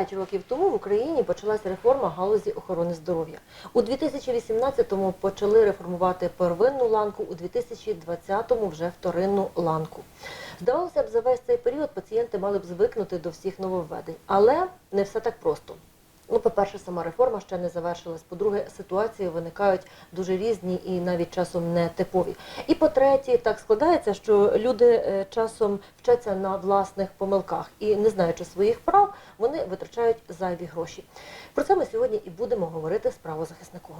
П'ять років тому в Україні почалася реформа галузі охорони здоров'я. У 2018-му почали реформувати первинну ланку, у 2020-му вже вторинну ланку. Здавалося б, за весь цей період пацієнти мали б звикнути до всіх нововведень, але не все так просто. Ну, по-перше, сама реформа ще не завершилась. По-друге, ситуації виникають дуже різні і навіть часом не типові. І по-третє, так складається, що люди е, часом вчаться на власних помилках і, не знаючи своїх прав, вони витрачають зайві гроші. Про це ми сьогодні і будемо говорити з правозахисником.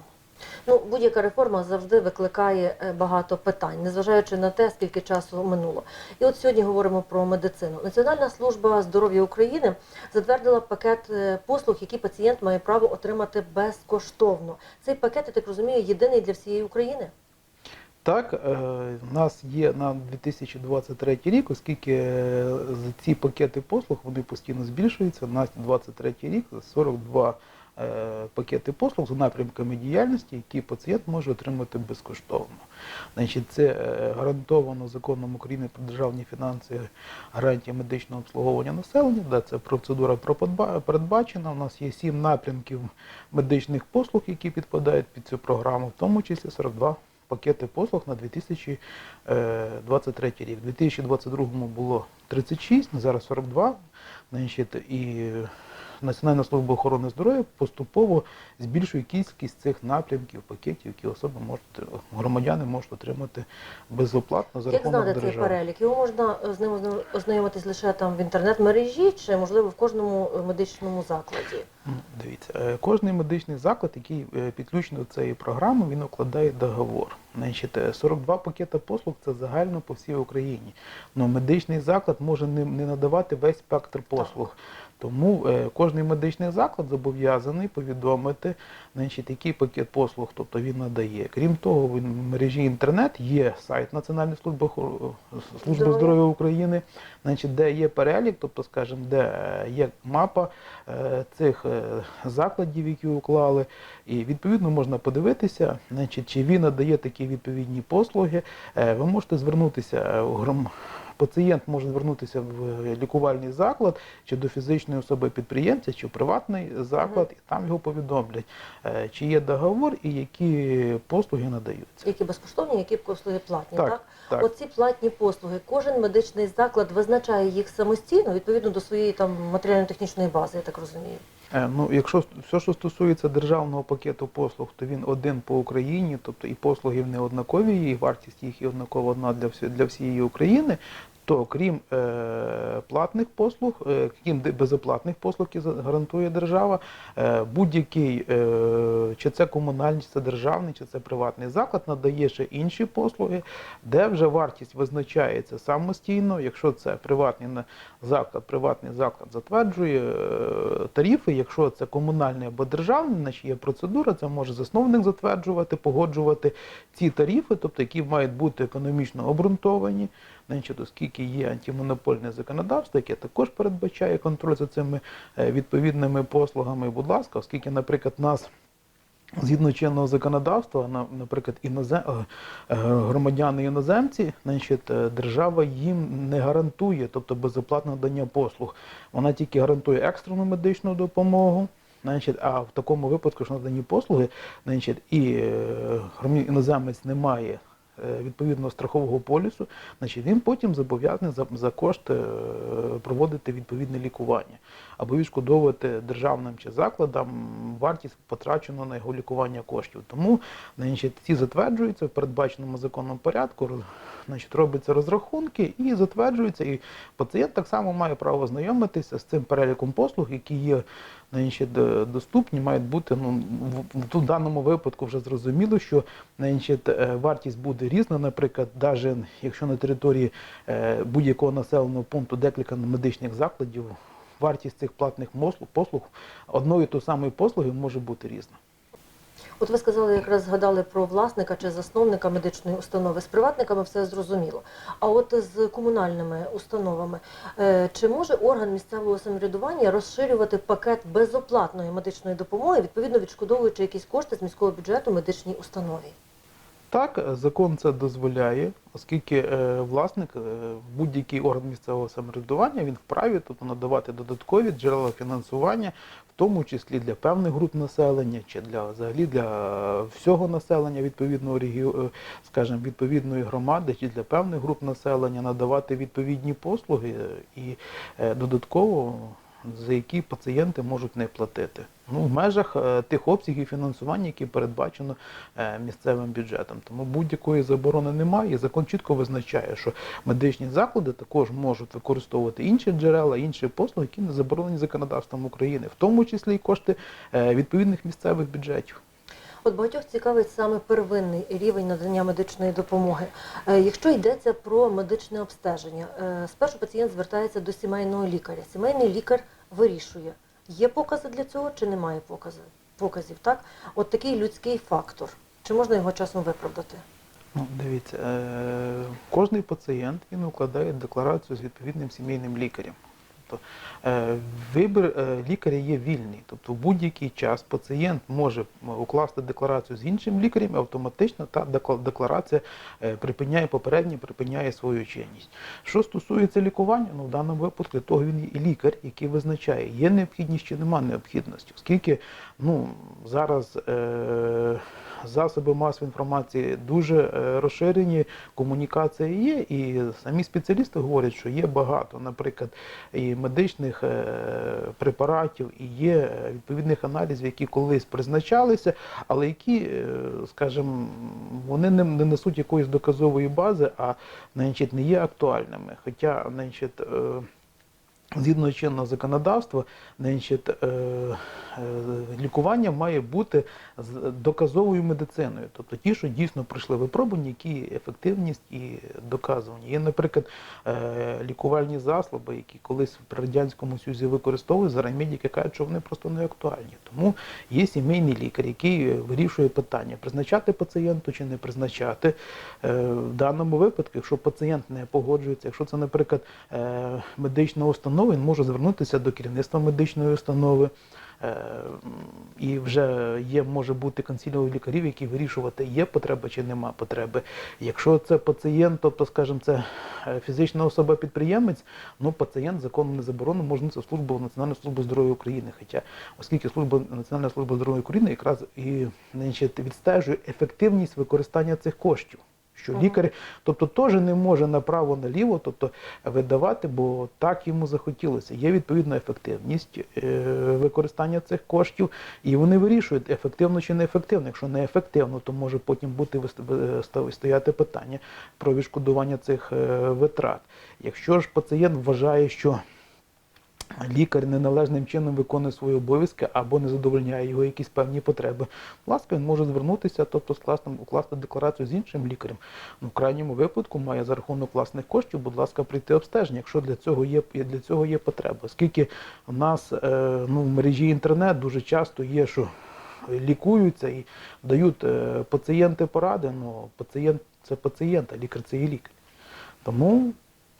Ну, будь-яка реформа завжди викликає е, багато питань, незважаючи на те, скільки часу минуло. І от сьогодні говоримо про медицину. Національна служба здоров'я України затвердила пакет е, послуг, які пацієнт має право отримати безкоштовно. Цей пакет, я так розумію, єдиний для всієї України. Так, е, у нас є на 2023 рік, оскільки е, ці пакети послуг вони постійно збільшуються. На 2023 рік 42 е, пакети послуг з напрямками діяльності, які пацієнт може отримати безкоштовно. Значить, це е, гарантовано законом України про державні фінанси гарантії медичного обслуговування населення. Да, це процедура передбачена. У нас є сім напрямків медичних послуг, які підпадають під цю програму, в тому числі 42 пакети послуг на 2023 рік. У 2022 було 36, зараз 42. Значить, і Національна служба охорони здоров'я поступово збільшує кількість цих напрямків, пакетів, які особи можуть громадяни можуть отримати безоплатно за Як рахунок знати цей перелік? Його можна з ним озна- ознайомитись лише там в інтернет-мережі, чи можливо в кожному е, медичному закладі? Дивіться, е, кожний медичний заклад, який е, підключений до цієї програми, він укладає договор. Значить, е, 42 пакети послуг це загально по всій Україні. Но медичний заклад може не, не надавати весь спектр послуг. Тому е, кожний медичний заклад зобов'язаний повідомити, значить, який пакет послуг, тобто він надає. Крім того, в мережі інтернет є сайт Національної служби служби Здоров'я. України, значить, де є перелік, тобто, скажімо, де е, є мапа е, цих закладів, які уклали, і відповідно можна подивитися, значить, чи він надає такі відповідні послуги. Ви можете звернутися е, у гром... Пацієнт може звернутися в лікувальний заклад чи до фізичної особи підприємця, чи в приватний заклад, і там його повідомлять, е, чи є договор і які послуги надаються. Які безкоштовні, які послуги платні, так? Так, так. Оці платні послуги, кожен медичний заклад визначає їх самостійно, відповідно до своєї там матеріально-технічної бази, я так розумію. Е, Ну, якщо все, що стосується державного пакету послуг, то він один по Україні, тобто і послуги не однакові, і вартість їх і однакова одна для всієї України. То крім е, платних послуг, е, крім безоплатних послуг, які гарантує держава, е, будь-який, чи це комунальний, чи це державний, чи це приватний заклад, надає ще інші послуги, де вже вартість визначається самостійно. Якщо це приватний заклад, приватний заклад затверджує тарифи. Якщо це комунальний або державний, значить є процедура, це може засновник затверджувати, погоджувати ці тарифи, тобто які мають бути економічно обґрунтовані. Значить, оскільки є антимонопольне законодавство, яке також передбачає контроль за цими е, відповідними послугами. Будь ласка, оскільки, наприклад, нас Згідно чинного законодавства, наприклад, інозем... е, е, громадяни іноземці, значить, держава їм не гарантує, тобто безоплатне надання послуг. Вона тільки гарантує екстрену медичну допомогу. Значить, а в такому випадку, що надані послуги, значить, і іноземець не має відповідного страхового полісу, значить він потім зобов'язаний за, за кошти е, проводити відповідне лікування або відшкодовувати державним чи закладам вартість потраченого на його лікування коштів. Тому значить, ці затверджуються в передбаченому законом порядку, значить, робляться розрахунки і затверджуються. І пацієнт так само має право ознайомитися з цим переліком послуг, які є значить, інші доступні, мають бути ну, в, даному випадку вже зрозуміло, що значить, е, вартість буде різна. Наприклад, навіть якщо на території е, будь-якого населеного пункту декілька медичних закладів, вартість цих платних послуг одної то самої послуги може бути різна. От ви сказали, якраз згадали про власника чи засновника медичної установи. З приватниками все зрозуміло. А от з комунальними установами, е, чи може орган місцевого самоврядування розширювати пакет безоплатної медичної допомоги, відповідно відшкодовуючи якісь кошти з міського бюджету медичній установі? Так, е, закон це дозволяє, оскільки е, власник, е, будь-який орган місцевого самоврядування, він вправі тобто, надавати додаткові джерела фінансування, в тому числі для певних груп населення чи для взагалі для всього населення відповідного регіону, скажімо, відповідної громади, чи для певних груп населення надавати відповідні послуги е, і е, додатково за які пацієнти можуть не платити. Ну, в межах е, тих обсягів фінансування, які передбачено е, місцевим бюджетом. Тому будь-якої заборони немає. Закон чітко визначає, що медичні заклади також можуть використовувати інші джерела, інші послуги, які не заборонені законодавством України, в тому числі і кошти е, відповідних місцевих бюджетів. От багатьох цікавить саме первинний рівень надання медичної допомоги. Е, Якщо йдеться про медичне обстеження, е, спершу пацієнт звертається до сімейного лікаря. Сімейний лікар вирішує, є покази для цього чи немає показів. показів так? От такий людський фактор. Чи можна його часом виправдати? Ну, дивіться, е, кожний пацієнт він укладає декларацію з відповідним сімейним лікарем. Тобто е, вибір е, лікаря є вільний. Тобто в будь-який час пацієнт може укласти декларацію з іншим лікарем, автоматично та декларація е, припиняє попередньо, припиняє свою чинність. Що стосується лікування, ну в даному випадку для того він і лікар, який визначає, є необхідність чи немає необхідності, оскільки ну зараз. Е, Засоби масової інформації дуже розширені, комунікація є, і самі спеціалісти говорять, що є багато, наприклад, і медичних е, препаратів, і є е, відповідних аналізів, які колись призначалися, але які, е, скажімо, вони не, не несуть якоїсь доказової бази, а значить, не є актуальними. Хоча, значить, Згідно чинного законодавства, значить, лікування має бути з доказовою медициною, тобто ті, що дійсно пройшли випробування, які ефективність і доказування. Є, наприклад, е, лікувальні засоби, які колись при радянському Союзі використовували, зараз медики кажуть, що вони просто не актуальні. Тому є сімейний лікар, який вирішує питання, призначати пацієнту чи не призначати. Е, В даному випадку, якщо пацієнт не погоджується, якщо це, наприклад, е, медична установа, він може звернутися до керівництва медичної установи. Е, І вже є, може бути консиліум лікарів, які вирішувати, є потреба чи нема потреби. Якщо це пацієнт, тобто, скажімо, це е, фізична особа-підприємець, ну пацієнт законом не заборонено, може службу в Національну службу здоров'я України. Хоча, оскільки служба Національна служба здоров'я України якраз і значить, відстежує ефективність використання цих коштів. Що Ага. лікар, тобто теж не може направо наліво, тобто видавати, бо так йому захотілося. Є відповідна ефективність е, використання цих коштів, і вони вирішують, ефективно чи неефективно. Якщо не ефективно, то може потім бути стояти питання про відшкодування цих е, витрат. Якщо ж пацієнт вважає, що лікар неналежним чином виконує свої обов'язки або не задовольняє його якісь певні потреби, ласка, він може звернутися, тобто скласти, укласти декларацію з іншим лікарем. Ну, в крайньому випадку має за рахунок власних коштів, будь ласка, прийти обстеження, якщо для цього є для цього є потреба. Оскільки в нас е, ну, в мережі інтернет дуже часто є, що лікуються і дають е, пацієнти поради, ну пацієнт це пацієнт, а лікар це і лікар. Тому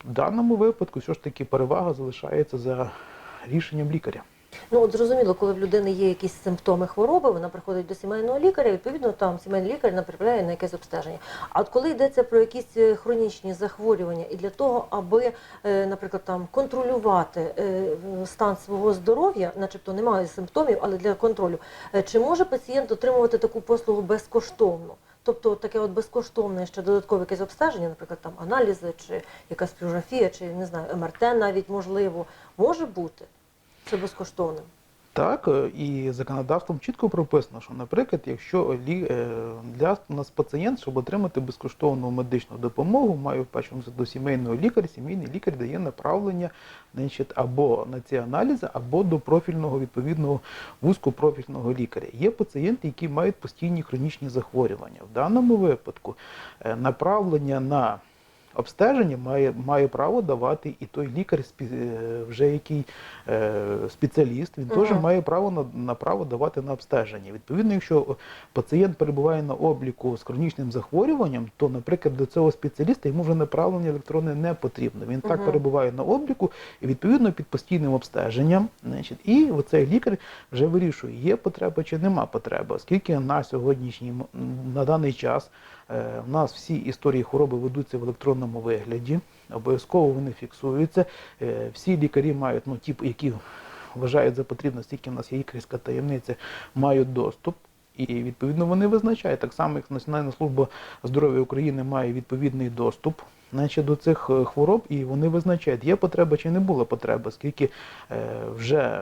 в даному випадку все ж таки перевага залишається за рішенням лікаря. Ну от зрозуміло, коли в людини є якісь симптоми хвороби, вона приходить до сімейного лікаря, відповідно, там сімейний лікар направляє на якесь обстеження. А от коли йдеться про якісь е, хронічні захворювання, і для того, аби, е, наприклад, там контролювати е, стан свого здоров'я, начебто немає симптомів, але для контролю, чи може пацієнт отримувати таку послугу безкоштовно? Тобто таке от безкоштовне ще додаткове якесь обстеження, наприклад, там аналізи, чи якась флюорографія, чи не знаю, МРТ навіть можливо, може бути. Це безкоштовним. Так, е, і законодавством чітко прописано, що, наприклад, якщо е, для нас пацієнт, щоб отримати безкоштовну медичну допомогу, має впечатися до сімейного лікаря, сімейний лікар дає направлення значить, або на ці аналізи, або до профільного відповідного вузькопрофільного лікаря. Є пацієнти, які мають постійні хронічні захворювання. В даному випадку е, направлення на обстеження має, має право давати і той лікар, е, вже який е, спеціаліст, він теж Мгм. має право на, на право давати на обстеження. Відповідно, якщо пацієнт перебуває на обліку з хронічним захворюванням, то, наприклад, до цього спеціаліста йому вже направлення електронне не потрібно. Він так перебуває на обліку і відповідно під постійним обстеженням. Значить, і оцей лікар вже вирішує, є потреба чи нема потреби, оскільки на сьогоднішній на даний час Е, У нас всі історії хвороби ведуться в електронному вигляді, обов'язково вони фіксуються. Е, Всі лікарі мають, ну ті, які вважають за потрібно, стільки в нас є лікарська таємниця, мають доступ. І відповідно вони визначають так само, як Національна служба здоров'я України має відповідний доступ значить, до цих е, хвороб, і вони визначають, є потреба чи не було потреби, оскільки е, вже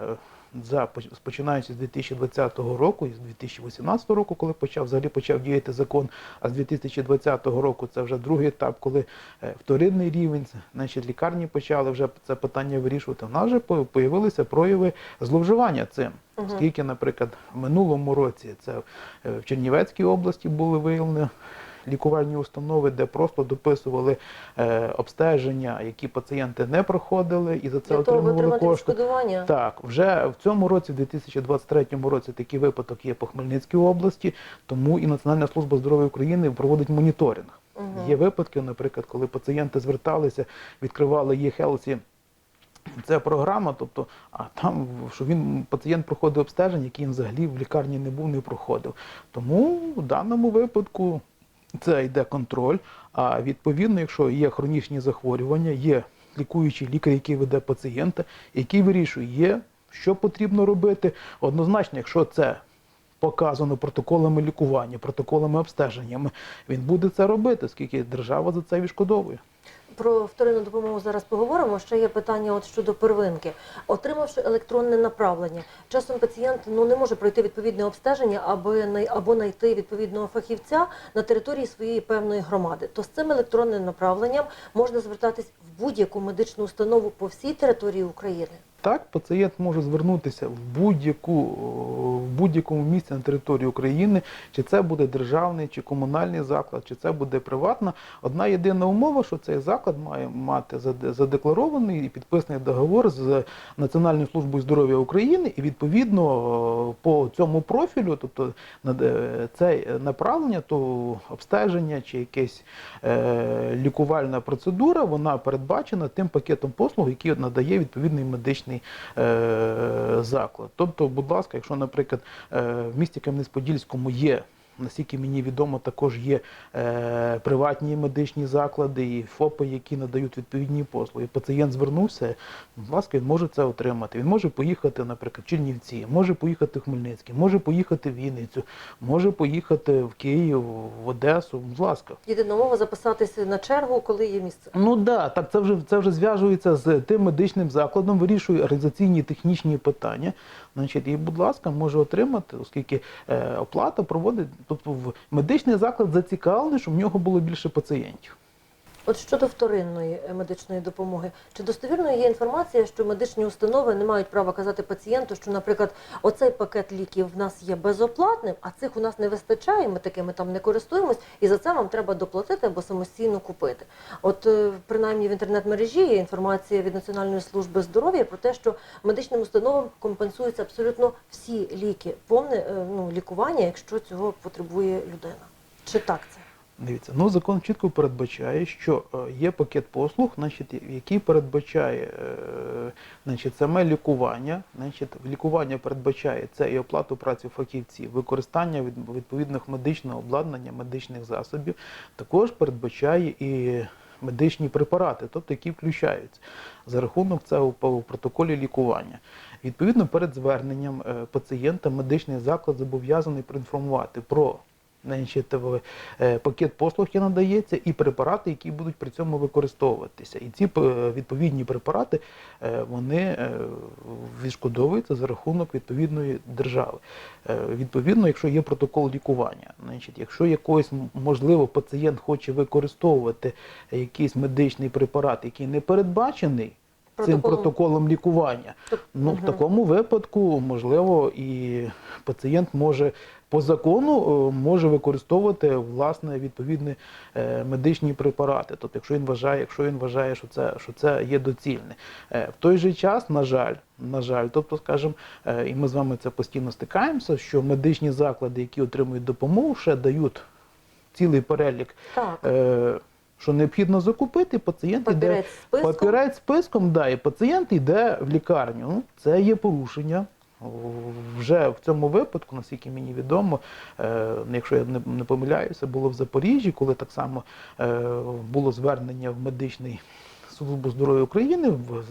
за починаючи з 2020 року і з 2018 року, коли почав взагалі почав діяти закон, а з 2020 року це вже другий етап, коли е, вторинний рівень, значить лікарні почали вже це питання вирішувати. У нас вже по- появилися прояви зловживання цим. Оскільки, наприклад, в минулому році це е, в Чернівецькій області були виявлені лікувальні установи, де просто дописували е, обстеження, які пацієнти не проходили, і за це Для отримували кошти. Так, вже в цьому році, в 2023 році, такий випадок є по Хмельницькій області, тому і Національна служба здоров'я України проводить моніторинг. Мгм. Є випадки, наприклад, коли пацієнти зверталися, відкривали e-health, це програма, тобто, а там, що він пацієнт проходив обстеження, які він взагалі в лікарні не був, не проходив. Тому в даному випадку це йде контроль. А відповідно, якщо є хронічні захворювання, є лікуючий лікар, який веде пацієнта, який вирішує, є, що потрібно робити. Однозначно, якщо це показано протоколами лікування, протоколами обстеженнями, він буде це робити, оскільки держава за це відшкодовує. Про вторинну допомогу зараз поговоримо. Ще є питання от щодо первинки. Отримавши електронне направлення, часом пацієнт ну не може пройти відповідне обстеження, аби або знайти відповідного фахівця на території своєї певної громади. То з цим електронним направленням можна звертатись в будь-яку медичну установу по всій території України. Так, пацієнт може звернутися в будь-яку в будь-якому місці на території України, чи це буде державний, чи комунальний заклад, чи це буде приватна. Одна єдина умова, що цей заклад має мати задекларований і підписаний договор з Національною службою здоров'я України, і відповідно по цьому профілю, тобто е, це направлення, то обстеження чи якась е, лікувальна процедура, вона передбачена тим пакетом послуг, який надає відповідний медичний е, заклад. Тобто, будь ласка, якщо, наприклад, е, в місті Кам'янець-Подільському є. Наскільки мені відомо, також є е, приватні медичні заклади і ФОПи, які надають відповідні послуги. Пацієнт звернувся, будь ласка, він може це отримати. Він може поїхати, наприклад, в Чернівці, може поїхати в Хмельницький, може поїхати в Вінницю, може поїхати в Київ, в Одесу. Будь ласка. Єдина мова записатися на чергу, коли є місце. Ну да, так це вже це вже зв'яжується з тим медичним закладом, вирішує організаційні технічні питання. Значить, і, будь ласка, може отримати, оскільки е, оплата проводить, тобто в медичний заклад зацікавлений, щоб в нього було більше пацієнтів. От щодо вторинної е, медичної допомоги, чи достовірною є інформація, що медичні установи не мають права казати пацієнту, що, наприклад, оцей пакет ліків в нас є безоплатним, а цих у нас не вистачає, ми такими там не користуємось, і за це вам треба доплатити або самостійно купити. От е, принаймні в інтернет-мережі є інформація від Національної служби здоров'я про те, що медичним установам компенсуються абсолютно всі ліки, повне е, ну, лікування, якщо цього потребує людина. Чи так це? Дивіться, ну закон чітко передбачає, що е, є пакет послуг, значить, який передбачає е, значить, саме лікування. Значить, лікування передбачає це і оплату праці фахівців, використання від- відповідних медичного обладнання, медичних засобів, також передбачає і медичні препарати, тобто які включаються за рахунок цього в протоколі лікування. Відповідно, перед зверненням е, пацієнта медичний заклад зобов'язаний проінформувати про значить, е, пакет послуг, надається, і препарати, які будуть при цьому використовуватися. І ці е, відповідні препарати е, вони відшкодовуються за рахунок відповідної держави. Відповідно, якщо є протокол лікування, значить, якщо якось можливо пацієнт хоче використовувати якийсь медичний препарат, який не передбачений. Цим Протоколом. протоколом лікування. Тоб- Ну, в такому випадку, можливо, і пацієнт може по закону е, може використовувати власне відповідні е, медичні препарати. Тобто, якщо він вважає, якщо він вважає, що це, що це є доцільне. Е, В той же час, на жаль, на жаль, тобто, скажімо, і ми з вами це постійно стикаємося, що медичні заклади, які отримують допомогу, ще дають цілий перелік. Так. е, Що необхідно закупити, пацієнт іде Папірець списком. Папірець списком, да, і пацієнт йде в лікарню. Ну, це є порушення. вже в цьому випадку, наскільки мені відомо, е, якщо я не, помиляюся, було в Запоріжжі, коли так само е, було звернення в медичний службу здоров'я України в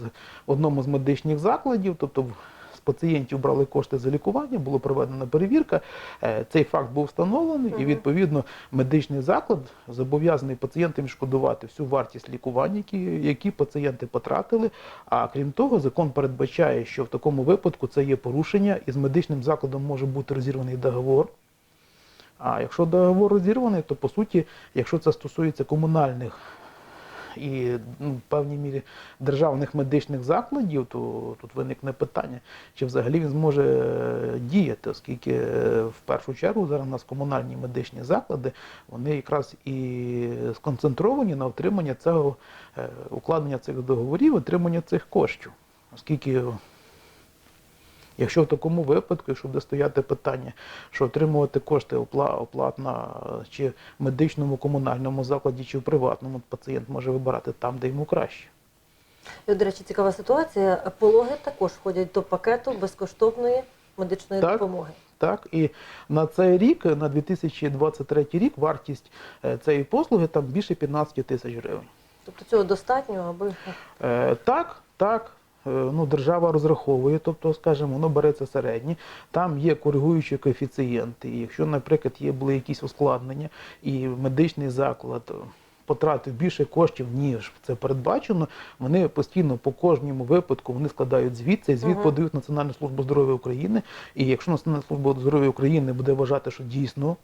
одному з медичних закладів, тобто в- з пацієнтів брали кошти за лікування, була проведена перевірка. е, Цей факт був встановлений, і відповідно медичний заклад зобов'язаний пацієнтам відшкодувати всю вартість лікування, які, які пацієнти потратили. А крім того, закон передбачає, що в такому випадку це є порушення, і з медичним закладом може бути розірваний договор. А якщо договор розірваний, то по суті, якщо це стосується комунальних і ну, в певній мірі державних медичних закладів, то тут виникне питання, чи взагалі він зможе е, діяти, оскільки е, в першу чергу зараз у нас комунальні медичні заклади, вони якраз і сконцентровані на отримання цього е, укладення цих договорів, отримання цих коштів. Оскільки Якщо в такому випадку, якщо буде стояти питання, що отримувати кошти опла- оплатна е, чи в медичному комунальному закладі, чи в приватному, пацієнт може вибирати там, де йому краще. І, до речі, цікава ситуація. Пологи також входять до пакету безкоштовної медичної Так. допомоги. Так, і на цей рік, на 2023 рік, вартість е, цієї послуги там більше 15 тисяч гривень. Тобто цього достатньо, аби Е, так, так. Е, Ну, держава розраховує, тобто, скажімо, воно береться середнє, там є коригуючі коефіцієнти. І якщо, наприклад, є були якісь ускладнення, і медичний заклад потратив більше коштів, ніж це передбачено, вони постійно по кожному випадку вони складають звіт, цей звіт Мгм. подають Національну службу здоров'я України. І якщо Національна служба здоров'я України буде вважати, що дійсно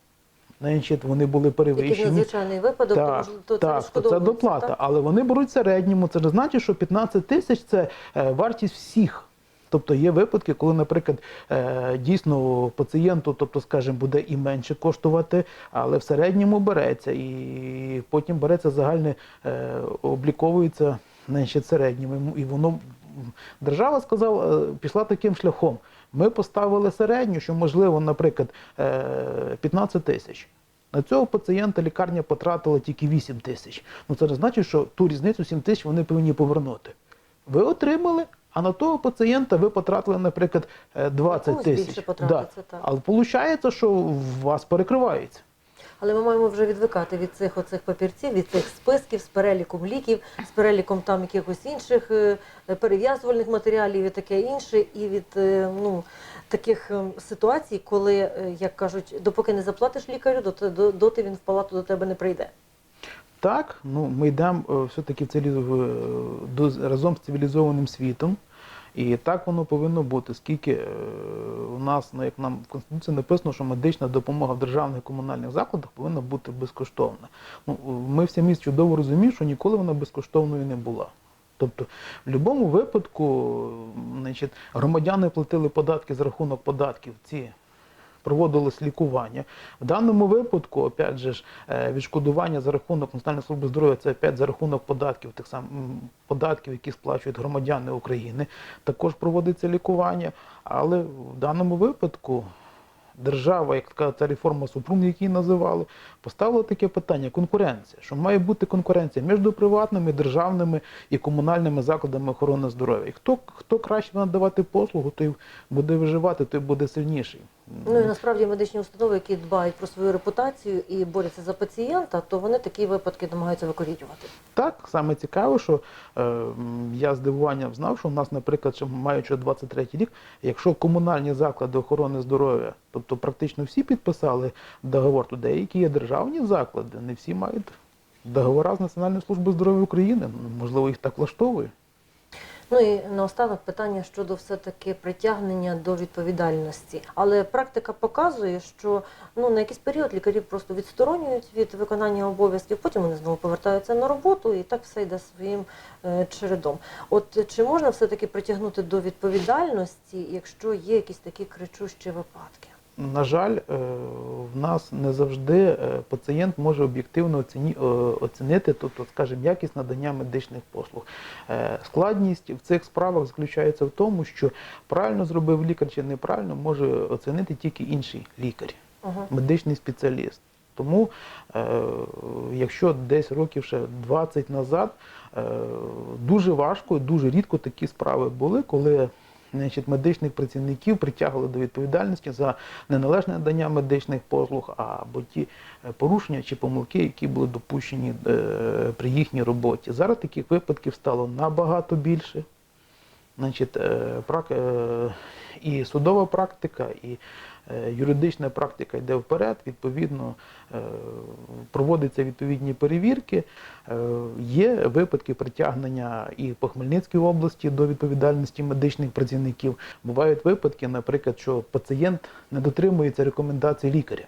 значить, вони були перевищені. надзвичайний випадок, Так, можливо, то це так, то це доплата, так? але вони беруть в середньому. Це не значить, що 15 тисяч це е, вартість всіх. Тобто є випадки, коли, наприклад, е, дійсно пацієнту, тобто, скажімо, буде і менше коштувати, але в середньому береться, і потім береться загальне, е, обліковується значить, середнім. І воно держава сказала, пішла таким шляхом. Ми поставили середню, що можливо, наприклад, е, 15 тисяч. На цього пацієнта лікарня потратила тільки 8 тисяч. Ну це не значить, що ту різницю 7 тисяч вони повинні повернути. Ви отримали, а на того пацієнта ви потратили, наприклад, е, 20 тисяч. Да. Але виходить, що у вас перекривається. Але ми маємо вже відвикати від цих оцих папірців, від цих списків з переліком ліків, з переліком там якихось інших е, перев'язувальних матеріалів і таке інше, і від е, ну, таких е, ситуацій, коли, як кажуть, допоки не заплатиш лікарю, доти, до- доти він в палату до тебе не прийде. Так, ну ми йдемо все-таки разом з цивілізованим світом. І так воно повинно бути, скільки е, у нас, ну, як нам в Конституції написано, що медична допомога в державних комунальних закладах повинна бути безкоштовна. Ну, ми всі міст чудово розуміємо, що ніколи вона безкоштовною не була. Тобто, в будь-якому випадку, значить, громадяни платили податки за рахунок податків. Ці проводилось лікування. В даному випадку, опять же, е, відшкодування за рахунок Національної служби здоров'я це опять за рахунок податків, тих самих податків, які сплачують громадяни України. Також проводиться лікування. Але в даному випадку держава, як така ця реформа Супрун, яку називали, поставила таке питання конкуренція, що має бути конкуренція між приватними, державними і комунальними закладами охорони здоров'я. І хто, хто краще надавати послугу, той буде виживати, той буде сильніший. Ну і насправді медичні установи, які дбають про свою репутацію і борються за пацієнта, то вони такі випадки намагаються викорінювати. Так, саме цікаво, що е, я здивуванням знав, що у нас, наприклад, маючи 23 рік, якщо комунальні заклади охорони здоров'я, тобто практично всі підписали договор, то деякі є державні заклади, не всі мають договора з Національною службою здоров'я України. Можливо, їх так влаштовує. Ну і наостанок питання щодо все-таки притягнення до відповідальності. Але практика показує, що ну на якийсь період лікарів просто відсторонюють від виконання обов'язків, потім вони знову повертаються на роботу, і так все йде своїм е, чередом. От чи можна все-таки притягнути до відповідальності, якщо є якісь такі кричущі випадки? На жаль, е, в нас не завжди е, пацієнт може об'єктивно е, оцінити, тобто, скажімо, якість надання медичних послуг. Складність в цих справах заключається в тому, що правильно зробив лікар чи неправильно може оцінити тільки інший лікар, медичний спеціаліст. Тому, якщо десь років ще 20 назад, дуже важко, дуже рідко такі справи були, коли значить, медичних працівників притягували до відповідальності за неналежне надання медичних послуг або ті е, порушення чи помилки, які були допущені е, при їхній роботі. Зараз таких випадків стало набагато більше. Значить, е, прак- і судова практика, і юридична практика йде вперед. Відповідно, е, проводяться відповідні перевірки. Е, Є випадки притягнення і по Хмельницькій області до відповідальності медичних працівників. Бувають випадки, наприклад, що пацієнт не дотримується рекомендацій лікаря.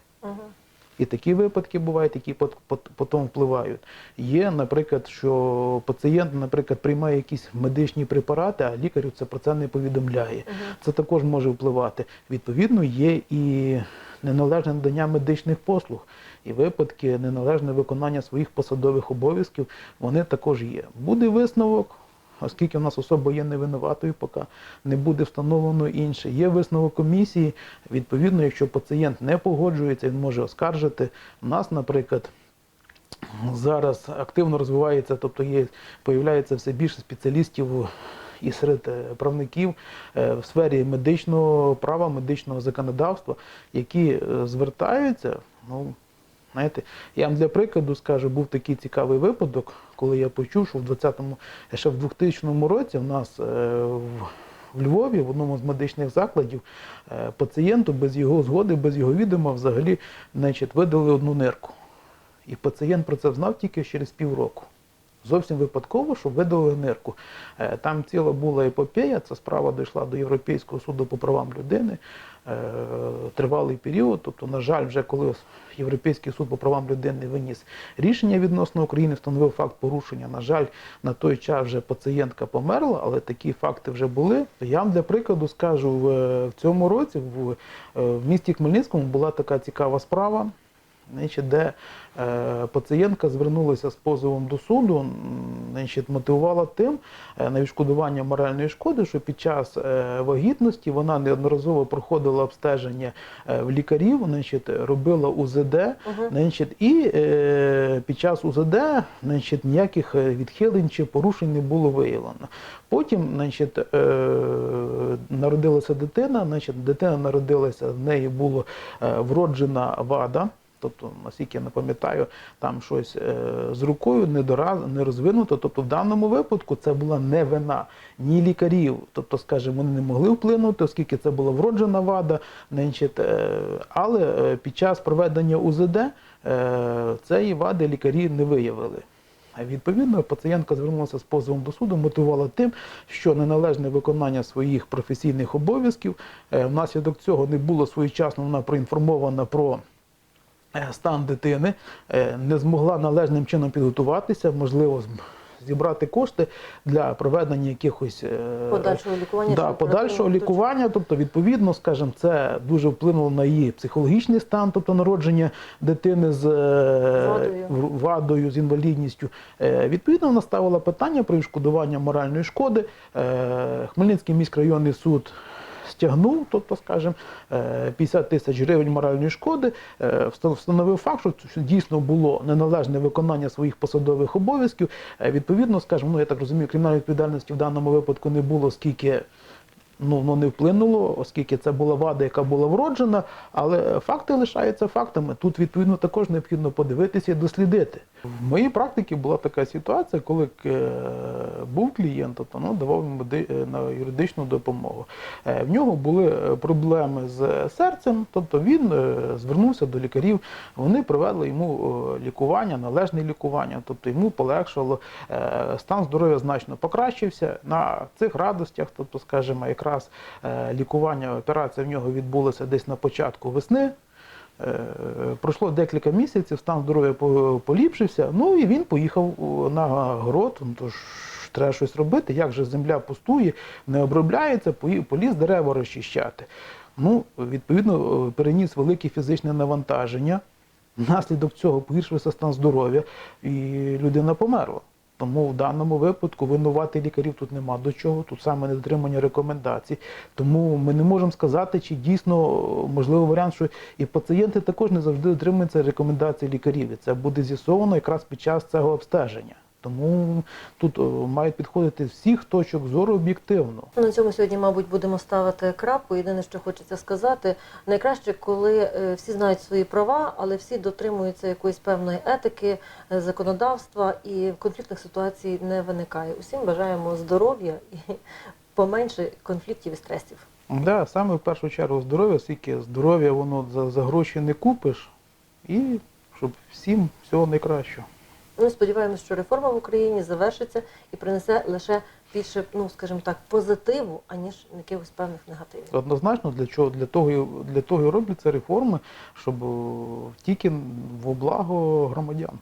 І такі випадки бувають, які пот- пот- потім впливають. Є, наприклад, що пацієнт, наприклад, приймає якісь медичні препарати, а лікарю це про це не повідомляє. Це також може впливати. Відповідно, є і неналежне надання медичних послуг, і випадки неналежне виконання своїх посадових обов'язків, вони також є. Буде висновок. Оскільки в нас особа є невинуватою, поки не буде встановлено інше. Є висновок комісії. Відповідно, якщо пацієнт не погоджується, він може оскаржити. У нас, наприклад, зараз активно розвивається, тобто є, появляється все більше спеціалістів і серед е, правників е, в сфері медичного права, медичного законодавства, які е, звертаються. Ну, знаєте, я вам для прикладу скажу, був такий цікавий випадок, коли я почув, що в 20-му, ще в 2000 році у нас е, в Львові, в одному з медичних закладів, е, пацієнту без його згоди, без його відома взагалі значить, видали одну нирку. І пацієнт про це знав тільки через півроку. Зовсім випадково, що видали нирку. Е, Там ціла була епопея, ця справа дійшла до Європейського суду по правам людини. Е, Тривалий період. Тобто, на жаль, вже коли Європейський суд по правам людини виніс рішення відносно України, встановив факт порушення. На жаль, на той час вже пацієнтка померла, але такі факти вже були. Я вам для прикладу скажу, в, в цьому році е, в місті Хмельницькому була така цікава справа. Значить, де е, пацієнтка звернулася з позовом до суду, значить, мотивувала тим е, на відшкодування моральної шкоди, що під час е, вагітності вона неодноразово проходила обстеження е, в лікарів, значить, робила УЗД, значить, і е, під час УЗД значить, ніяких відхилень чи порушень не було виявлено. Потім значить, е, народилася дитина, значить, дитина народилася, в неї була вроджена вада. Тобто, наскільки я не пам'ятаю, там щось е, з рукою недораз, не розвинуто. Тобто, в даному випадку це була не вина ні лікарів. Тобто, скажімо, вони не могли вплинути, оскільки це була вроджена вада. Е, але е, під час проведення УЗД цієї вади лікарі не виявили. Відповідно, пацієнтка звернулася з позовом до суду, мотивувала тим, що неналежне виконання своїх професійних обов'язків. Внаслідок цього не було своєчасно вона проінформована про стан дитини, е, не змогла належним чином підготуватися, можливо, зібрати кошти для проведення якихось е, Подальшого лікування. Да, подальшого лікування, тобто, відповідно, скажімо, це дуже вплинуло на її психологічний стан, тобто народження дитини з е, Вадою. вадою, з інвалідністю. Е, Відповідно, вона ставила питання про відшкодування моральної шкоди. Е, Хмельницький міськрайонний суд. Стягнув, тобто, скажімо, е, 50 тисяч гривень моральної шкоди, е, встановив факт, що дійсно було неналежне виконання своїх посадових обов'язків. Е, Відповідно, скажімо, ну я так розумію, кримінальної відповідальності в даному випадку не було, оскільки ну, воно не вплинуло, оскільки це була вада, яка була вроджена, але факти лишаються фактами. Тут, відповідно, також необхідно подивитися і дослідити. В моїй практиці була така ситуація, коли е, був клієнт, тобто ну, давав йому е, на юридичну допомогу. Е, В нього були проблеми з серцем, тобто він звернувся до лікарів, вони провели йому лікування, належне лікування, тобто йому полегшало, стан здоров'я значно покращився. На цих радостях, тобто, скажімо, якраз е, лікування, операція в нього відбулася десь на початку весни. Е, Пройшло декілька місяців, стан здоров'я поліпшився. Ну і він поїхав на город. Ну, то треба щось робити. Як же земля пустує, не обробляється, поліз дерева розчищати. Ну, відповідно, е, переніс велике фізичне навантаження. Внаслідок цього погіршився стан здоров'я, і людина померла. Тому в даному випадку винувати лікарів тут нема до чого, тут саме недотримання рекомендацій. Тому ми не можемо сказати, чи дійсно можливо можливий варіант, що і пацієнти також не завжди дотримуються рекомендацій лікарів. І це буде з'ясовано якраз під час цього обстеження. Тому тут мають підходити всіх точок зору об'єктивно. На цьому сьогодні, мабуть, будемо ставити крапку. Єдине, що хочеться сказати, найкраще, коли е, всі знають свої права, але всі дотримуються якоїсь певної етики, е, законодавства і конфліктних ситуацій не виникає. Усім бажаємо здоров'я і поменше конфліктів і стресів. Да, саме в першу чергу здоров'я, оскільки здоров'я воно за, за гроші не купиш, і щоб всім всього найкращого. Ну, сподіваємося, що реформа в Україні завершиться і принесе лише більше, ну скажімо так, позитиву, аніж якихось певних негативів. Однозначно для чого для того для того робляться реформи, щоб о, тільки во благо громадян.